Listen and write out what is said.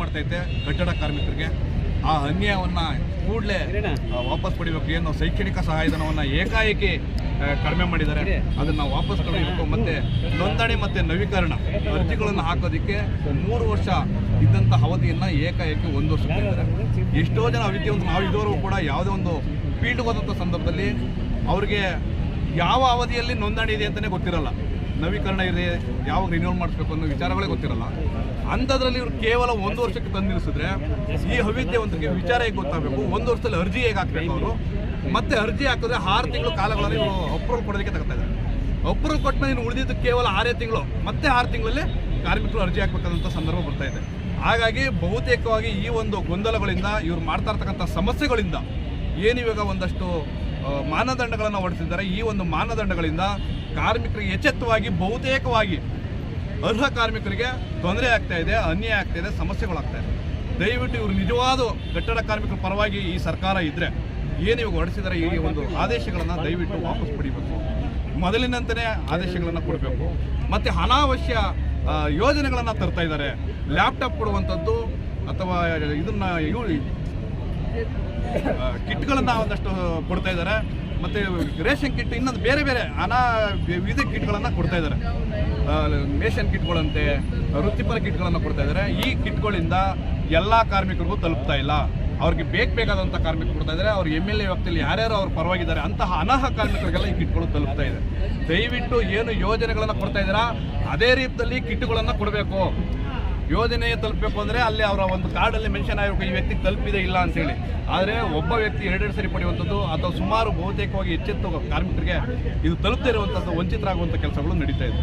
ಮಾಡ್ತೈತೆ ಕಟ್ಟಡ ಕಾರ್ಮಿಕರಿಗೆ. ಆ ಅನ್ಯಾಯವನ್ನ ಕೂಡಲೇ ವಾಪಸ್ ಪಡಿಬೇಕು. ಏನು ಶೈಕ್ಷಣಿಕ ಸಹಾಯಧನವನ್ನು ಏಕಾಏಕಿ ಕಡಿಮೆ ಮಾಡಿದ್ದಾರೆ. ಅದನ್ನ ವಾಪಸ್ ಕಡಿಮೆ ಮತ್ತೆ ನೋಂದಣಿ ಮತ್ತೆ ನವೀಕರಣ ಅರ್ಜಿಗಳನ್ನು ಹಾಕೋದಕ್ಕೆ ಮೂರು ವರ್ಷ ಇದ್ದಂಥ ಅವಧಿಯನ್ನು ಏಕಾಏಕಿ ಒಂದು ವರ್ಷ ಎಷ್ಟೋ ಜನ ವಿದ್ಯಾವಂತ ನಾವು ಇದುವರೆಗೂ ಕೂಡ ಯಾವುದೇ ಒಂದು ಫೀಲ್ಡ್ ಸಂದರ್ಭದಲ್ಲಿ ಅವ್ರಿಗೆ ಯಾವ ಅವಧಿಯಲ್ಲಿ ನೋಂದಣಿ ಇದೆ ಅಂತಲೇ ಗೊತ್ತಿರಲ್ಲ. ನವೀಕರಣ ಇದೆ, ಯಾವಾಗ ರಿನ್ಯೂವಲ್ ಮಾಡಿಸ್ಬೇಕು ಅನ್ನೋ ವಿಚಾರಗಳೇ ಗೊತ್ತಿರಲ್ಲ. ಅಂಥದ್ರಲ್ಲಿ ಇವರು ಕೇವಲ ಒಂದು ವರ್ಷಕ್ಕೆ ತಂದು ನಿಲ್ಲಿಸಿದ್ರೆ ಈ ಅವಿದ್ಯಾವಂತರಿಗೆ ವಿಚಾರ ಹೇಗೆ ಗೊತ್ತಾಗಬೇಕು? ಒಂದು ವರ್ಷದಲ್ಲಿ ಅರ್ಜಿ ಹೇಗೆ ಹಾಕಬೇಕು ಅವರು? ಮತ್ತೆ ಅರ್ಜಿ ಹಾಕಿದ್ರೆ ಆರು ತಿಂಗಳು ಕಾಲಗಳಲ್ಲಿ ಇವರು ಅಪ್ರೂವಲ್ ಕೊಡೋದಕ್ಕೆ ತಗೋತಾ ಇದ್ದಾರೆ. ಅಪ್ರೂವಲ್ ಕೊಟ್ಟ ಮೇಲೆ ಇನ್ನು ಉಳಿದಿದ್ದು ಕೇವಲ ಆರೇ ತಿಂಗಳು, ಮತ್ತೆ ಆರು ತಿಂಗಳಲ್ಲಿ ಕಾರ್ಮಿಕರು ಅರ್ಜಿ ಹಾಕ್ಬೇಕಾದಂಥ ಸಂದರ್ಭ ಬರ್ತಾ ಇದೆ. ಹಾಗಾಗಿ ಬಹುತೇಕವಾಗಿ ಈ ಒಂದು ಗೊಂದಲಗಳಿಂದ ಇವ್ರು ಮಾಡ್ತಾ ಇರ್ತಕ್ಕಂಥ ಸಮಸ್ಯೆಗಳಿಂದ ಏನಿವಾಗ ಒಂದಷ್ಟು ಮಾನದಂಡಗಳನ್ನು ಹೊರಡಿಸಿದ್ದಾರೆ. ಈ ಒಂದು ಮಾನದಂಡಗಳಿಂದ ಕಾರ್ಮಿಕರಿಗೆ ಎಚ್ಚೆತ್ತವಾಗಿ, ಬಹುತೇಕವಾಗಿ ಅರ್ಹ ಕಾರ್ಮಿಕರಿಗೆ ತೊಂದರೆ ಆಗ್ತಾ ಇದೆ, ಅನ್ಯಾಯ ಆಗ್ತಾ ಇದೆ, ಸಮಸ್ಯೆಗಳಾಗ್ತಾ ಇದೆ. ದಯವಿಟ್ಟು ಇವರು ನಿಜವಾದ ಕಟ್ಟಡ ಕಾರ್ಮಿಕರ ಪರವಾಗಿ ಈ ಸರ್ಕಾರ ಇದ್ದರೆ ಏನು ಇವಾಗ ಹೊರಡಿಸಿದರೆ ಈ ಒಂದು ಆದೇಶಗಳನ್ನು ದಯವಿಟ್ಟು ವಾಪಸ್ ಪಡಿಬೇಕು. ಮೊದಲಿನಂತೆಯೇ ಆದೇಶಗಳನ್ನು ಕೊಡಬೇಕು. ಮತ್ತು ಅನಾವಶ್ಯ ಯೋಜನೆಗಳನ್ನು ತರ್ತಾ ಇದ್ದಾರೆ. ಲ್ಯಾಪ್ಟಾಪ್ ಕೊಡುವಂಥದ್ದು ಅಥವಾ ಇದನ್ನು ಕಿಟ್ಗಳನ್ನು ಒಂದಷ್ಟು ಕೊಡ್ತಾ ಇದ್ದಾರೆ. ಮತ್ತು ರೇಷನ್ ಕಿಟ್ ಇನ್ನೊಂದು ಬೇರೆ ಬೇರೆ ಅನಾ ವಿವಿಧ ಕಿಟ್ಗಳನ್ನು ಕೊಡ್ತಾ ಇದ್ದಾರೆ. ರೇಷನ್ ಕಿಟ್ಗಳಂತೆ, ವೃತ್ತಿಪರ ಕಿಟ್ಗಳನ್ನು ಕೊಡ್ತಾ ಇದ್ದಾರೆ. ಈ ಕಿಟ್ಗಳಿಂದ ಎಲ್ಲ ಕಾರ್ಮಿಕರಿಗೂ ತಲುಪ್ತಾ ಇಲ್ಲ. ಅವ್ರಿಗೆ ಬೇಕು ಬೇಕಾದಂಥ ಕಾರ್ಮಿಕರು ಕೊಡ್ತಾ ಇದ್ದಾರೆ. ಅವ್ರ ಎಂ ಎಲ್ ಎ ವ್ಯಕ್ತಿಯಲ್ಲಿ ಯಾರ್ಯಾರು ಅವ್ರು ಪರವಾಗಿದ್ದಾರೆ ಅಂತಹ ಅನರ್ಹ ಕಾರ್ಮಿಕರಿಗೆಲ್ಲ ಈ ಕಿಟ್ಗಳು ತಲುಪ್ತಾ ಇದೆ. ದಯವಿಟ್ಟು ಏನು ಯೋಜನೆಗಳನ್ನು ಕೊಡ್ತಾ ಇದ್ದೀರಾ, ಅದೇ ರೀತಿಯಲ್ಲಿ ಕಿಟ್ಗಳನ್ನು ಕೊಡಬೇಕು. ಯೋಜನೆ ತಲುಪಬೇಕು ಅಂದರೆ ಅಲ್ಲಿ ಅವರ ಒಂದು ಕಾರ್ಡಲ್ಲಿ ಮೆನ್ಷನ್ ಆಗಬೇಕು ಈ ವ್ಯಕ್ತಿ ತಲುಪಿದೆ ಇಲ್ಲ ಅಂತೇಳಿ ಆದರೆ ಒಬ್ಬ ವ್ಯಕ್ತಿ ಎರಡೆರಡು ಸರಿ ಪಡೆಯುವಂಥದ್ದು ಅಥವಾ ಸುಮಾರು ಬಹುತೇಕವಾಗಿ ಎಚ್ಚೆತ್ತು ಕಾರ್ಮಿಕರಿಗೆ ಇದು ತಲುಪದೇ ಇರುವಂಥದ್ದು, ವಂಚಿತರಾಗುವಂಥ ಕೆಲಸಗಳು ನಡೀತಾ ಇದೆ.